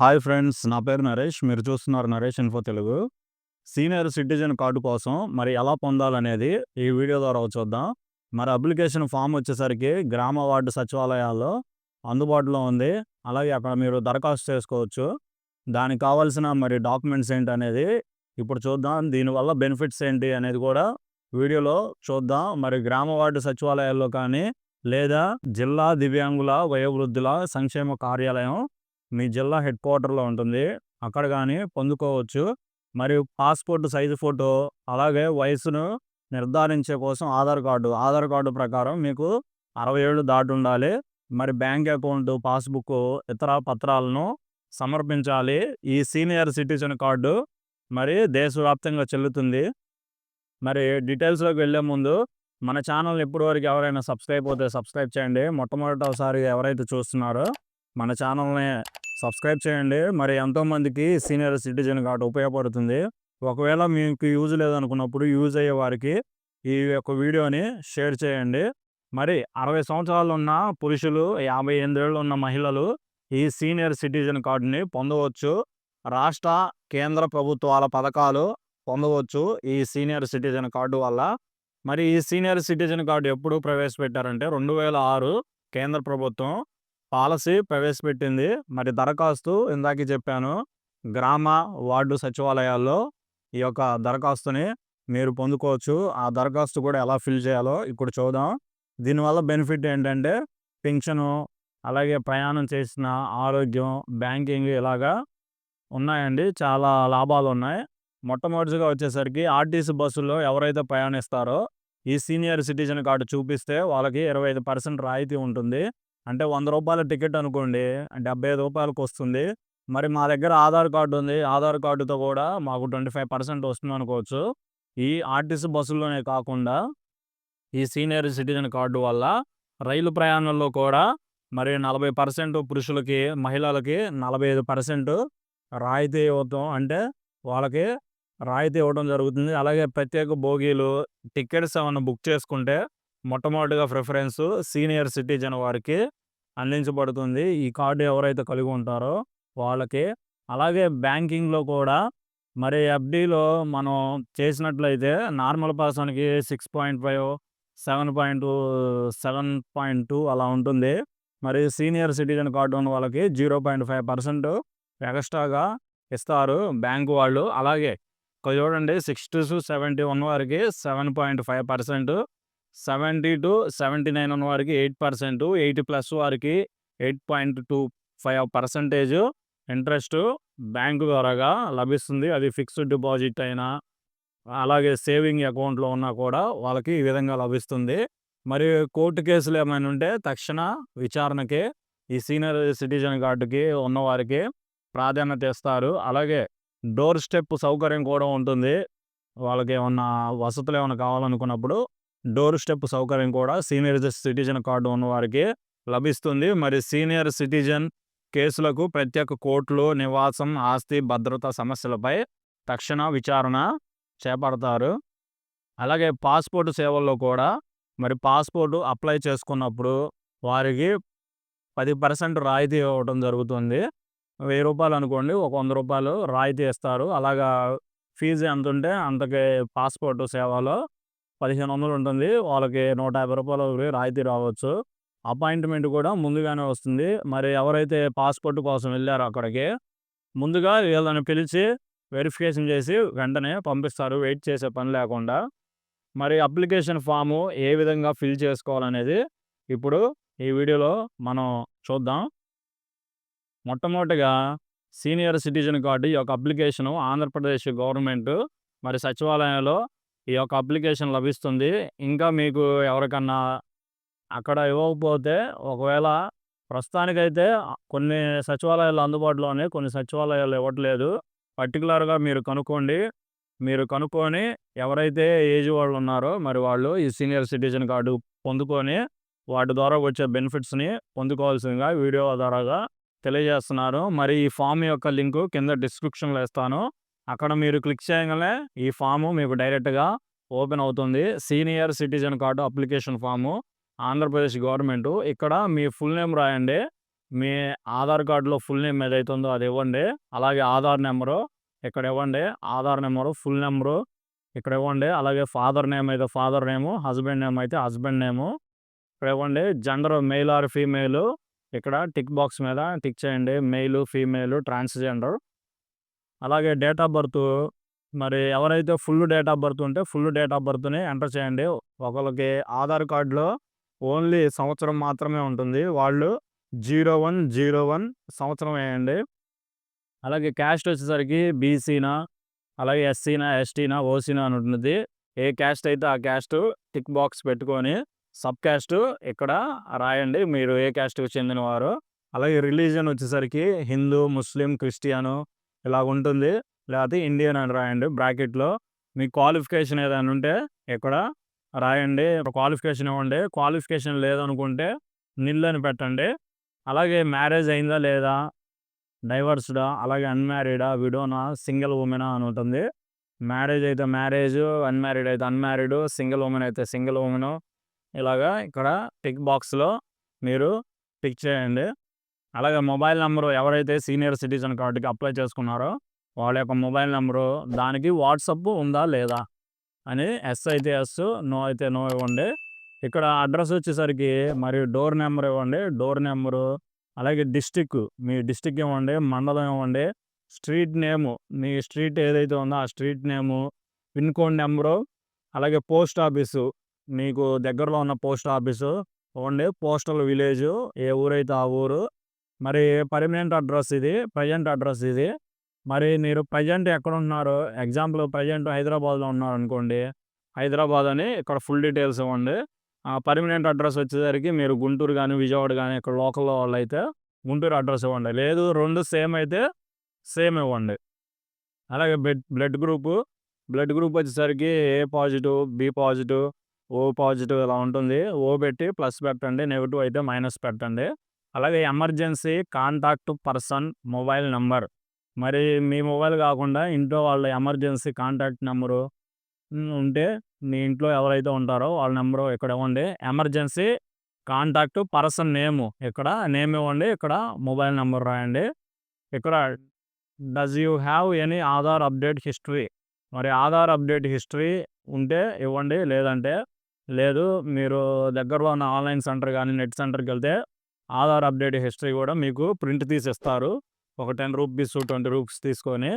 Hi friends నా పేరు నరేష్. మీరు చూస్తున్నారు Naresh info Telugu. Senior citizen card కోసం మరి ఎలా పొందాలనేది ఈ వీడియో ద్వారా చూద్దాం. మరి అప్లికేషన్ ఫామ్ వచ్చేసరికి గ్రామ వార్డు సచివాలయాల్లో అందుబాటులో ఉంది. అలాగే అక్కడ మీరు దరఖాస్తు చేసుకోవచ్చు. దానికి కావాల్సిన మరి డాక్యుమెంట్స్ ఏంటి అనేది ఇప్పుడు చూద్దాం. దీనివల్ల బెనిఫిట్స్ ఏంటి అనేది కూడా వీడియోలో చూద్దాం. మరి గ్రామ వార్డు సచివాలయాల్లో కానీ లేదా జిల్లా దివ్యాంగుల వయోవృద్ధుల సంక్షేమ కార్యాలయం మీ జిల్లా హెడ్ క్వార్టర్లో ఉంటుంది. అక్కడ కానీ పొందుకోవచ్చు. మరియు పాస్పోర్ట్ సైజు ఫోటో అలాగే వయసును నిర్ధారించే కోసం ఆధార్ కార్డు. ఆధార్ కార్డు ప్రకారం మీకు అరవై ఏళ్ళు దాటి ఉండాలి. మరి బ్యాంక్ అకౌంట్ పాస్బుక్ ఇతర పత్రాలను సమర్పించాలి. ఈ సీనియర్ సిటిజన్ కార్డు మరి దేశవ్యాప్తంగా చెల్లుతుంది. మరి డీటెయిల్స్లోకి వెళ్ళే ముందు మన ఛానల్ ఇప్పటివరకు ఎవరైనా సబ్స్క్రైబ్ అవుతే సబ్స్క్రైబ్ చేయండి. మొట్టమొదటిసారి ఎవరైతే చూస్తున్నారో మన ఛానల్ని సబ్స్క్రైబ్ చేయండి. మరి ఎంతోమందికి సీనియర్ సిటిజన్ కార్డు ఉపయోగపడుతుంది. ఒకవేళ మీకు యూజ్ లేదనుకున్నప్పుడు యూజ్ అయ్యే వారికి ఈ యొక్క వీడియోని షేర్ చేయండి. మరి అరవై సంవత్సరాలు ఉన్న పురుషులు యాభై ఎనిమిదేళ్ళు ఉన్న మహిళలు ఈ సీనియర్ సిటిజన్ కార్డుని పొందవచ్చు. రాష్ట్ర కేంద్ర ప్రభుత్వాల పథకాలు పొందవచ్చు ఈ సీనియర్ సిటిజన్ కార్డు వల్ల. మరి ఈ సీనియర్ సిటిజన్ కార్డు ఎప్పుడు ప్రవేశపెట్టారంటే రెండు వేల ఆరు కేంద్ర ప్రభుత్వం పాలసీ ప్రవేశపెట్టింది. మరి దరఖాస్తు ఇందాక చెప్పాను. గ్రామ వార్డు సచివాలయాల్లో ఈ యొక్క దరఖాస్తుని మీరు పొందుకోవచ్చు. ఆ దరఖాస్తు కూడా ఎలా ఫిల్ చేయాలో ఇప్పుడు చూద్దాం. దీనివల్ల బెనిఫిట్ ఏంటంటే పింఛను అలాగే ప్రయాణం చేసిన ఆరోగ్యం బ్యాంకింగ్ ఇలాగా ఉన్నాయండి. చాలా లాభాలు ఉన్నాయి. మొట్టమొదటిగా వచ్చేసరికి ఆర్టీసీ బస్సుల్లో ఎవరైతే ప్రయాణిస్తారో ఈ సీనియర్ సిటిజన్ కార్డు చూపిస్తే వాళ్ళకి ఇరవై ఐదు పర్సెంట్ రాయితీ ఉంటుంది. అంటే వంద రూపాయల టికెట్ అనుకోండి డెబ్బై ఐదు రూపాయలకు వస్తుంది మరి మా దగ్గర ఆధార్ కార్డు ఉంది. ఆధార్ కార్డుతో కూడా మాకు ట్వంటీ ఫైవ్ పర్సెంట్ వస్తుంది అనుకోవచ్చు. ఈ ఆర్టీసీ బస్సుల్లోనే కాకుండా ఈ సీనియర్ సిటిజన్ కార్డు వల్ల రైలు ప్రయాణంలో కూడా మరి నలభై పర్సెంట్ పురుషులకి మహిళలకి నలభై ఐదు పర్సెంట్ రాయితీ ఇవ్వటం అంటే వాళ్ళకి రాయితీ ఇవ్వడం జరుగుతుంది. అలాగే ప్రత్యేక బోగీలు టికెట్స్ ఏమైనా బుక్ చేసుకుంటే మొట్టమొదటిగా ప్రిఫరెన్స్ సీనియర్ సిటిజన్ వారికి అందించబడుతుంది. ఈ కార్డు ఎవరైతే కలిగి ఉంటారో వాళ్ళకి. అలాగే బ్యాంకింగ్లో కూడా మరి ఎఫ్డీలో మనం చేసినట్లయితే నార్మల్ పర్సన్కి six point five seven point seven point two అలా ఉంటుంది. మరి సీనియర్ సిటిజన్ కార్డు ఉన్న వాళ్ళకి జీరో పాయింట్ ఫైవ్ పర్సెంట్ ఎక్స్ట్రాగా ఇస్తారు బ్యాంకు వాళ్ళు. అలాగే చూడండి సిక్స్టీ టు సెవెంటీ వన్ వారికి seven point five percent seventy two seventy nine ఉన్న వారికి ఎయిట్ పర్సెంట్ ఎయిటీ ప్లస్ వారికి eight point two five percentage interest bank ద్వారాగా లభిస్తుంది. అది ఫిక్స్డ్ డిపాజిట్ అయినా అలాగే సేవింగ్ అకౌంట్లో ఉన్నా కూడా వాళ్ళకి ఈ విధంగా లభిస్తుంది. మరి కోర్టు కేసులు ఏమైనా ఉంటే తక్షణ విచారణకి ఈ సీనియర్ సిటిజన్ కార్డుకి ఉన్నవారికి ప్రాధాన్యత ఇస్తారు. అలాగే డోర్ స్టెప్ సౌకర్యం కూడా ఉంటుంది. వాళ్ళకి ఏమన్నా వసతులు ఏమైనా కావాలనుకున్నప్పుడు డోర్ స్టెప్ సౌకర్యం కూడా సీనియర్ సిటిజన్ కార్డు ఉన్నవారికి లభిస్తుంది. మరి సీనియర్ సిటిజన్ కేసులకు ప్రత్యేక కోర్టులు నివాసం ఆస్తి భద్రత సమస్యలపై తక్షణ విచారణ చేపడతారు. అలాగే పాస్పోర్ట్ సేవల్లో కూడా మరి పాస్పోర్టు అప్లై చేసుకున్నప్పుడు వారికి పది పర్సెంట్ రాయితీ ఇవ్వడం జరుగుతుంది. వెయ్యి రూపాయలు అనుకోండి ఒక వంద రూపాయలు రాయితీ ఇస్తారు. అలాగా ఫీజు ఎంత ఉంటే అంతకి పాస్పోర్ట్ సేవలో పదిహేను వందలు ఉంటుంది వాళ్ళకి నూట యాభై రూపాయలు రాయితీ రావచ్చు. అపాయింట్మెంట్ కూడా ముందుగానే వస్తుంది. మరి ఎవరైతే పాస్పోర్ట్ కోసం వెళ్ళారో అక్కడికి ముందుగా వీళ్ళని పిలిచి వెరిఫికేషన్ చేసి వెంటనే పంపిస్తారు. వెయిట్ చేసే పని లేకుండా. మరి అప్లికేషన్ ఫాము ఏ విధంగా ఫిల్ చేసుకోవాలనేది ఇప్పుడు ఈ వీడియోలో మనం చూద్దాం. మొట్టమొదటిగా సీనియర్ సిటిజన్ కార్డు ఈ యొక్క అప్లికేషను ఆంధ్రప్రదేశ్ గవర్నమెంట్ మరి సచివాలయంలో ఈ యొక్క అప్లికేషన్ లభిస్తుంది. ఇంకా మీకు ఎవరికన్నా అక్కడ ఇవ్వకపోతే ఒకవేళ ప్రస్తుతానికైతే కొన్ని సచివాలయాలు అందుబాటులోనే కొన్ని సచివాలయాలు ఇవ్వట్లేదు. పర్టికులర్గా మీరు కనుక్కోండి. మీరు కనుక్కొని ఎవరైతే ఏజ్ వాళ్ళు ఉన్నారో మరి వాళ్ళు ఈ సీనియర్ సిటిజన్ కార్డు పొందుకొని వాటి ద్వారా వచ్చే బెనిఫిట్స్ని పొందుకోవాల్సిందిగా వీడియో ద్వారాగా తెలియజేస్తున్నారు మరి ఈ ఫామ్ యొక్క లింకు కింద డిస్క్రిప్షన్లో ఇస్తాను. అక్కడ మీరు క్లిక్ చేయగానే ఈ ఫాము మీకు డైరెక్ట్గా ఓపెన్ అవుతుంది. Senior citizen card application form Andhra Pradesh government. ఇక్కడ మీ ఫుల్ నేమ్ రాయండి. మీ ఆధార్ కార్డులో ఫుల్ నేమ్ ఏదైతే ఉందో అది ఇవ్వండి. అలాగే ఆధార్ నెంబరు ఇక్కడ ఇవ్వండి. ఆధార్ నెంబరు ఫుల్ నెంబరు ఇక్కడ ఇవ్వండి. అలాగే ఫాదర్ నేమ్ అయితే ఫాదర్ నేము హస్బెండ్ నేమ్ అయితే హస్బెండ్ నేము. ఇక్కడ ఇవ్వండి. Gender male or female. ఇక్కడ టిక్ బాక్స్ మీద టిక్ చేయండి. Male female transgender. అలాగే డేట్ ఆఫ్ బర్త్ మరి ఎవరైతే ఫుల్ డేట్ ఆఫ్ బర్త్ ఉంటే ఫుల్ డేట్ ఆఫ్ బర్త్ని ఎంటర్ చేయండి. ఒకరికి ఆధార్ కార్డులో ఓన్లీ సంవత్సరం మాత్రమే ఉంటుంది. వాళ్ళు జీరో వన్ జీరో వన్ సంవత్సరం వేయండి. అలాగే క్యాస్ట్ వచ్చేసరికి బీసీనా అలాగే ఎస్సీనా ఎస్టీనా ఓసీనా అని ఉంటుంది. ఏ క్యాస్ట్ అయితే ఆ క్యాస్ట్ టిక్ బాక్స్ పెట్టుకొని సబ్ క్యాస్ట్ ఇక్కడ రాయండి. మీరు ఏ క్యాస్ట్కి చెందినవారు. అలాగే రిలీజన్ వచ్చేసరికి హిందూ ముస్లిం క్రిస్టియను ఇలా ఉంటుంది లేకపోతే ఇండియన్ అని రాయండి బ్రాకెట్లో. మీ క్వాలిఫికేషన్ ఏదైనా ఉంటే ఇక్కడ రాయండి. క్వాలిఫికేషన్ ఇవ్వండి. క్వాలిఫికేషన్ లేదనుకుంటే నిల్ అని పెట్టండి. అలాగే మ్యారేజ్ అయిందా లేదా? డైవర్స్డా? అలాగే అన్మ్యారీడా? విడోనా? సింగిల్ ఉమెనా? అని ఉంటుంది. మ్యారేజ్ అయితే మ్యారేజ్ అన్మ్యారీడ్ అయితే అన్మ్యారీడ్ సింగిల్ ఉమెన్ అయితే సింగిల్ ఉమెన్. ఇలాగా ఇక్కడ టిక్ బాక్స్లో మీరు టిక్ చేయండి. అలాగే మొబైల్ నెంబరు ఎవరైతే సీనియర్ సిటిజన్ కార్డుకి అప్లై చేసుకున్నారో వాళ్ళ యొక్క మొబైల్ నెంబరు దానికి వాట్సప్ ఉందా లేదా అని ఎస్ అయితే ఎస్ నో అయితే నో ఇవ్వండి. ఇక్కడ అడ్రస్ వచ్చేసరికి మరి డోర్ నెంబర్ ఇవ్వండి. డోర్ నెంబరు అలాగే డిస్టిక్ మీ డిస్టిక్ ఇవ్వండి మండలం ఇవ్వండి. స్ట్రీట్ నేము మీ స్ట్రీట్ ఏదైతే ఉందో ఆ street name pin code number అలాగే పోస్ట్ ఆఫీసు మీకు దగ్గరలో ఉన్న పోస్ట్ ఆఫీసు ఇవ్వండి. పోస్టల్ విలేజ్ ఏ ఊరైతే ఆ ఊరు మరి పర్మనెంట్ అడ్రస్ ఇది ప్రజెంట్ అడ్రస్ ఇది. మరి మీరు ప్రజెంట్ ఎక్కడ ఉన్నారు ఎగ్జాంపుల్ ప్రజెంట్ హైదరాబాద్లో ఉన్నారు అనుకోండి హైదరాబాద్ అని ఇక్కడ ఫుల్ డీటెయిల్స్ ఇవ్వండి. ఆ పర్మనెంట్ అడ్రస్ వచ్చేసరికి మీరు గుంటూరు కానీ విజయవాడ కానీ ఇక్కడ లోకల్లో వాళ్ళు అయితే గుంటూరు అడ్రస్ ఇవ్వండి. లేదు రెండు సేమ్ అయితే సేమ్ ఇవ్వండి. అలాగే blood blood group blood group వచ్చేసరికి A positive B positive O positive ఇలా ఉంటుంది. ఓ పెట్టి ప్లస్ పెట్టండి నెగిటివ్ అయితే మైనస్ పెట్టండి. అలాగే emergency contact person mobile number. మరి మీ మొబైల్ కాకుండా ఇంట్లో వాళ్ళ ఎమర్జెన్సీ కాంటాక్ట్ నెంబరు ఉంటే మీ ఇంట్లో ఎవరైతే ఉంటారో వాళ్ళ నెంబరు ఇక్కడ ఇవ్వండి. ఎమర్జెన్సీ కాంటాక్ట్ పర్సన్ నేము ఇక్కడ నేమ్ ఇవ్వండి. ఇక్కడ మొబైల్ నెంబర్ రాయండి. ఇక్కడ does you have any Aadhaar update history? మరి ఆధార్ అప్డేట్ హిస్టరీ ఉంటే ఇవ్వండి. లేదంటే లేదు మీరు దగ్గరలో ఉన్న ఆన్లైన్ సెంటర్ కానీ నెట్ సెంటర్కి వెళ్తే ఆధార్ అప్డేట్ హిస్టరీ కూడా మీకు ప్రింట్ తీసి ఇస్తారు ఒక టెన్ రూపీస్ ట్వంటీ రూపీస్ తీసుకొని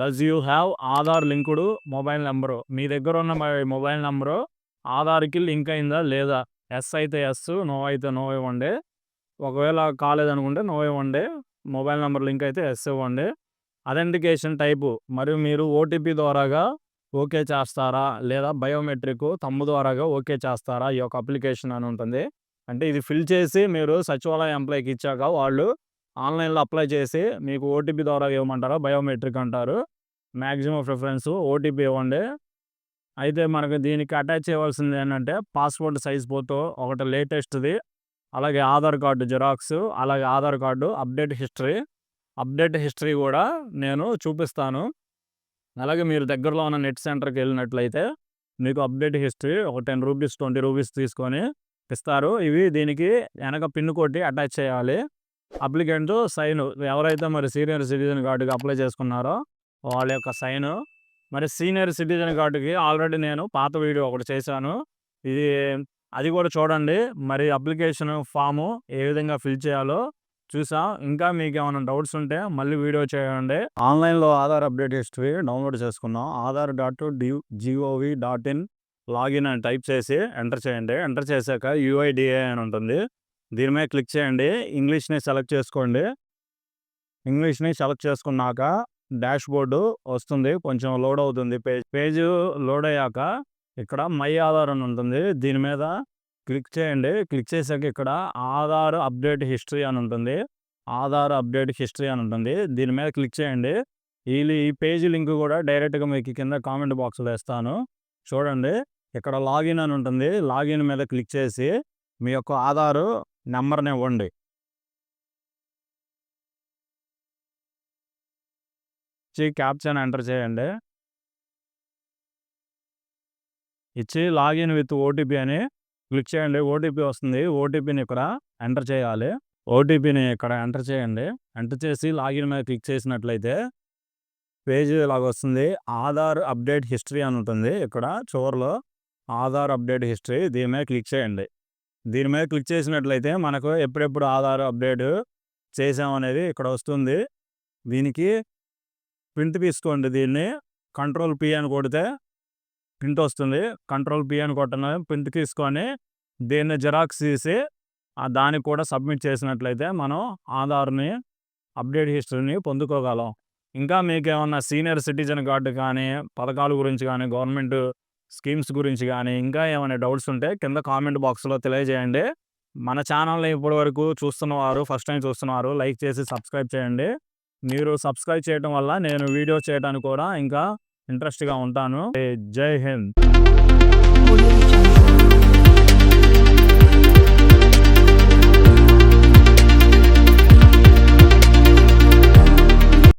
does you have Aadhaar linked mobile number? మీ దగ్గర ఉన్న మొబైల్ నెంబరు ఆధార్కి లింక్ అయిందా లేదా? ఎస్ అయితే ఎస్ నో అయితే నో ఇవ్వండి. ఒకవేళ కాలేదనుకుంటే నో ఇవ్వండి. మొబైల్ నెంబర్ లింక్ అయితే ఎస్ ఇవ్వండి. అథెంటికేషన్ టైపు మరియు మీరు ఓటీపీ ద్వారాగా ఓకే చేస్తారా? లేదా బయోమెట్రిక్ తమ్ము ద్వారాగా ఓకే చేస్తారా? ఈ యొక్క అప్లికేషన్ అని ఉంటుంది. అంటే ఇది ఫిల్ చేసి మీరు సచివాలయ ఎంప్లాయీకి ఇచ్చాక వాళ్ళు ఆన్లైన్లో అప్లై చేసి మీకు ఓటీపీ ద్వారా ఇవ్వమంటారా? బయోమెట్రిక్ అంటారు. మ్యాక్సిమం ప్రిఫరెన్స్ ఓటీపీ ఇవ్వండి. అయితే మనకు దీనికి అటాచ్ చేయవలసింది ఏంటంటే పాస్పోర్ట్ సైజ్ ఫోటో ఒకటి లేటెస్ట్ది అలాగే ఆధార్ కార్డు జిరాక్స్ అలాగే Aadhaar card update history. Update history కూడా నేను చూపిస్తాను. అలాగే మీరు దగ్గరలో ఉన్న నెట్ సెంటర్కి వెళ్ళినట్లయితే మీకు అప్డేట్ హిస్టరీ ఒక టెన్ రూపీస్ ట్వంటీ రూపీస్ తీసుకొని ఇస్తారు. ఇవి దీనికి వెనక పిన్ కొట్టి అటాచ్ చేయాలి. అప్లికెంట్ సైన్ ఎవరైతే మరి సీనియర్ సిటిజన్ కార్డుకి అప్లై చేసుకున్నారో వాళ్ళ యొక్క సైన్. మరి సీనియర్ సిటిజన్ కార్డుకి ఆల్రెడీ నేను పాత వీడియో ఒకటి చేశాను. ఇది అది కూడా చూడండి. మరి అప్లికేషన్ ఫాము ఏ విధంగా ఫిల్ చేయాలో చూసా. ఇంకా మీకు ఏమైనా డౌట్స్ ఉంటే మళ్ళీ వీడియో చేయండి. ఆన్లైన్లో ఆధార్ అప్డేట్ హిస్టరీ డౌన్లోడ్ చేసుకున్నాం. Aadhaar dot D G O V dot in login అని టైప్ చేసి ఎంటర్ చేయండి. ఎంటర్ చేశాక యూఐడిఏ అని ఉంటుంది. దీని మీద క్లిక్ చేయండి. ఇంగ్లీష్ని సెలెక్ట్ చేసుకోండి. ఇంగ్లీష్ని సెలెక్ట్ చేసుకున్నాక డాష్ బోర్డు వస్తుంది. కొంచెం లోడ్ అవుతుంది. పేజ్ పేజ్ లోడ్ అయ్యాక ఇక్కడ మై ఆధార్ అని ఉంటుంది. దీని మీద క్లిక్ చేయండి. క్లిక్ చేశాక ఇక్కడ ఆధార్ అప్డేట్ హిస్టరీ అని ఉంటుంది. ఆధార్ అప్డేట్ హిస్టరీ అని ఉంటుంది. దీని మీద క్లిక్ చేయండి. ఈ ఈ పేజీ లింక్ కూడా డైరెక్ట్గా మీకు కింద కామెంట్ బాక్స్లో వేస్తాను. చూడండి. ఇక్కడ లాగిన్ అని ఉంటుంది. లాగిన్ మీద క్లిక్ చేసి మీ యొక్క ఆధారు నెంబర్ని ఇవ్వండి. ఇచ్చి క్యాప్చర్ ఎంటర్ చేయండి. ఇచ్చి లాగిన్ విత్ ఓటీపీ అని క్లిక్ చేయండి. ఓటీపీ వస్తుంది. ఓటీపీని ఇక్కడ ఎంటర్ చేయాలి. ఓటీపీని ఇక్కడ ఎంటర్ చేయండి. ఎంటర్ చేసి లాగిన్ మీద క్లిక్ చేసినట్లయితే పేజ్ ఇలాగ వస్తుంది. ఆధార్ అప్డేట్ హిస్టరీ అని ఉంటుంది. ఇక్కడ చివరిలో ఆధార్ అప్డేట్ హిస్టరీ దీని మీద క్లిక్ చేయండి. దీని మీద క్లిక్ చేసినట్లయితే మనకు ఎప్పుడెప్పుడు ఆధార్ అప్డేట్ చేసామనేది ఇక్కడ వస్తుంది. దీనికి ప్రింట్ తీసుకోండి దీన్ని. కంట్రోల్ పి అని కొడితే ప్రింట్ వస్తుంది. కంట్రోల్ పి అని కొట్టిన ప్రింట్ తీసుకొని దీన్ని జిరాక్స్ తీసి దానికి కూడా సబ్మిట్ చేసినట్లయితే మనం ఆధార్ని అప్డేట్ హిస్టరీని పొందుకోగలం. ఇంకా మీకు ఏమన్నా సీనియర్ సిటిజన్ కార్డు కానీ పథకాల గురించి కానీ గవర్నమెంట్ స్కీమ్స్ గురించి కానీ ఇంకా ఏమైనా డౌట్స్ ఉంటే కింద కామెంట్ బాక్స్లో తెలియజేయండి. మన ఛానల్ని ఇప్పటి వరకు చూస్తున్నవారు ఫస్ట్ టైం చూస్తున్నవారు లైక్ చేసి సబ్స్క్రైబ్ చేయండి. మీరు సబ్స్క్రైబ్ చేయడం వల్ల నేను వీడియో చేయడానికి కూడా ఇంకా ఇంట్రెస్ట్గా ఉంటాను. జై హింద్.